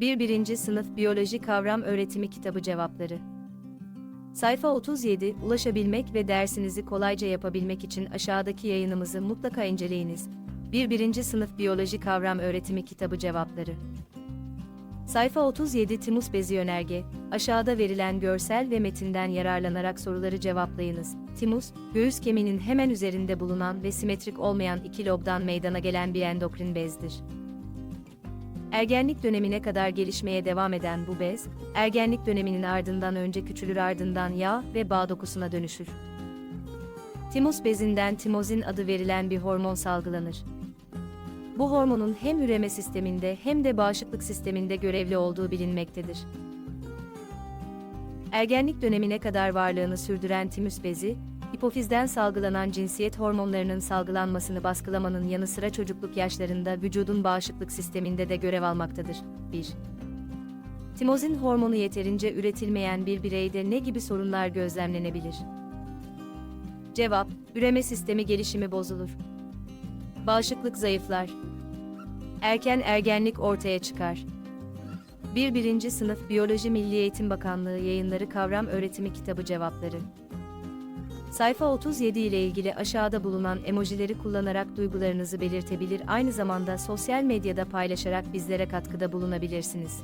1. 1. Sınıf Biyoloji Kavram Öğretimi Kitabı Cevapları Sayfa 37 Ulaşabilmek ve dersinizi kolayca yapabilmek için aşağıdaki yayınımızı mutlaka inceleyiniz. 1. 1. Sınıf Biyoloji Kavram Öğretimi Kitabı Cevapları Sayfa 37 Timus Bezi Yönerge Aşağıda verilen görsel ve metinden yararlanarak soruları cevaplayınız. Timus, göğüs kemiğinin hemen üzerinde bulunan ve simetrik olmayan iki lobdan meydana gelen bir endokrin bezdir. Ergenlik dönemine kadar gelişmeye devam eden bu bez, ergenlik döneminin ardından önce küçülür ardından yağ ve bağ dokusuna dönüşür. Timus bezinden timozin adı verilen bir hormon salgılanır. Bu hormonun hem üreme sisteminde hem de bağışıklık sisteminde görevli olduğu bilinmektedir. Ergenlik dönemine kadar varlığını sürdüren timüs bezi, hipofizden salgılanan cinsiyet hormonlarının salgılanmasını baskılamanın yanı sıra çocukluk yaşlarında vücudun bağışıklık sisteminde de görev almaktadır. 1. Timozin hormonu yeterince üretilmeyen bir bireyde ne gibi sorunlar gözlemlenebilir? Cevap, üreme sistemi gelişimi bozulur. Bağışıklık zayıflar. Erken ergenlik ortaya çıkar. 1. 1. Sınıf Biyoloji Milli Eğitim Bakanlığı Yayınları Kavram Öğretimi Kitabı Cevapları Sayfa 37 ile ilgili aşağıda bulunan emojileri kullanarak duygularınızı belirtebilir aynı zamanda sosyal medyada paylaşarak bizlere katkıda bulunabilirsiniz.